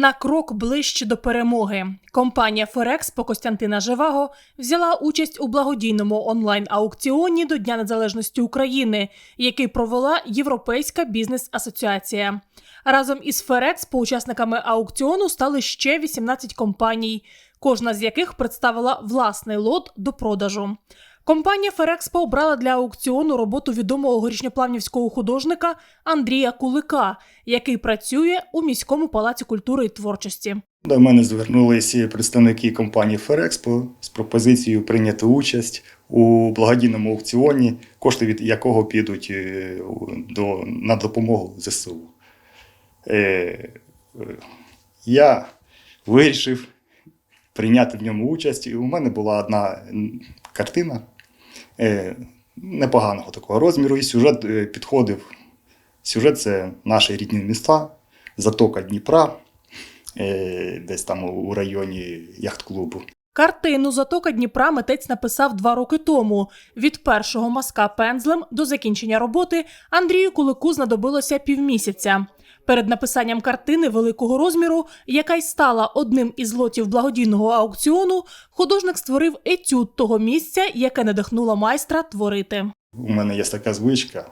На крок ближче до перемоги. Компанія Ферекспо Костянтина Живаго взяла участь у благодійному онлайн-аукціоні до Дня Незалежності України, який провела Європейська бізнес-асоціація. Разом із Ферекспо учасниками аукціону стали ще 18 компаній, кожна з яких представила власний лот до продажу. Компанія Ферекспо обрала для аукціону роботу відомого горішньоплавнівського художника Андрія Кулика, який працює у міському палаці культури і творчості. До мене звернулися представники компанії Ферекспо з пропозицією прийняти участь у благодійному аукціоні, кошти від якого підуть е, до, на допомогу ЗСУ. Е, е, я вирішив прийняти в ньому участь. І у мене була одна картина непоганого такого розміру, і сюжет е, підходив. Сюжет це наші рідні міста, затока Дніпра е, десь там у районі яхт-клубу. Картину Затока Дніпра митець написав два роки тому. Від першого мазка пензлем до закінчення роботи Андрію Кулику знадобилося півмісяця. Перед написанням картини великого розміру, яка й стала одним із лотів благодійного аукціону, художник створив етюд того місця, яке надихнуло майстра творити. У мене є така звичка.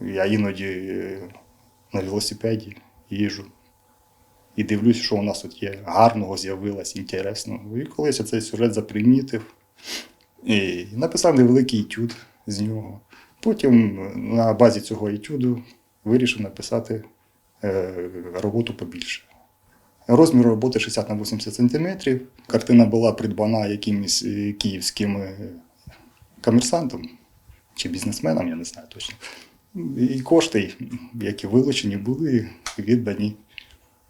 Я іноді е, на велосипеді їжджу і дивлюсь, що у нас тут є гарного, з'явилось, інтересного. І колись я цей сюжет запримітив і написав невеликий етюд з нього. Потім е, на базі цього етюду вирішив написати роботу побільше. Розмір роботи 60 на 80 см. Картина була придбана якимось е, київським е, комерсантом чи бізнесменам, я не знаю точно. І кошти, які вилучені, були віддані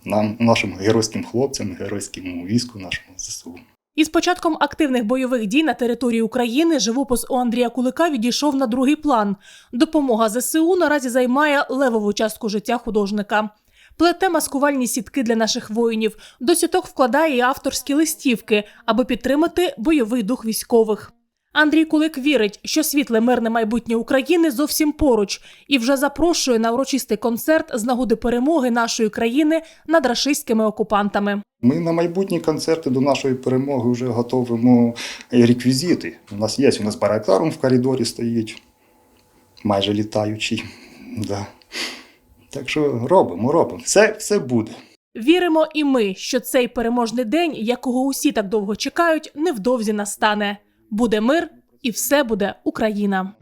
нам, нашим геройським хлопцям, геройському війську, нашому ЗСУ. Із початком активних бойових дій на території України живопис у Андрія Кулика відійшов на другий план. Допомога ЗСУ наразі займає левову частку життя художника. Плете маскувальні сітки для наших воїнів. До сіток вкладає і авторські листівки, аби підтримати бойовий дух військових. Андрій Кулик вірить, що світле мирне майбутнє України зовсім поруч і вже запрошує на урочистий концерт з нагоди перемоги нашої країни над рашистськими окупантами. Ми на майбутні концерти до нашої перемоги вже готуємо реквізити. У нас є, у нас барактарум в коридорі стоїть, майже літаючий. Да. Так що робимо, робимо. Все, все буде. Віримо і ми, що цей переможний день, якого усі так довго чекають, невдовзі настане. Буде мир, і все буде Україна.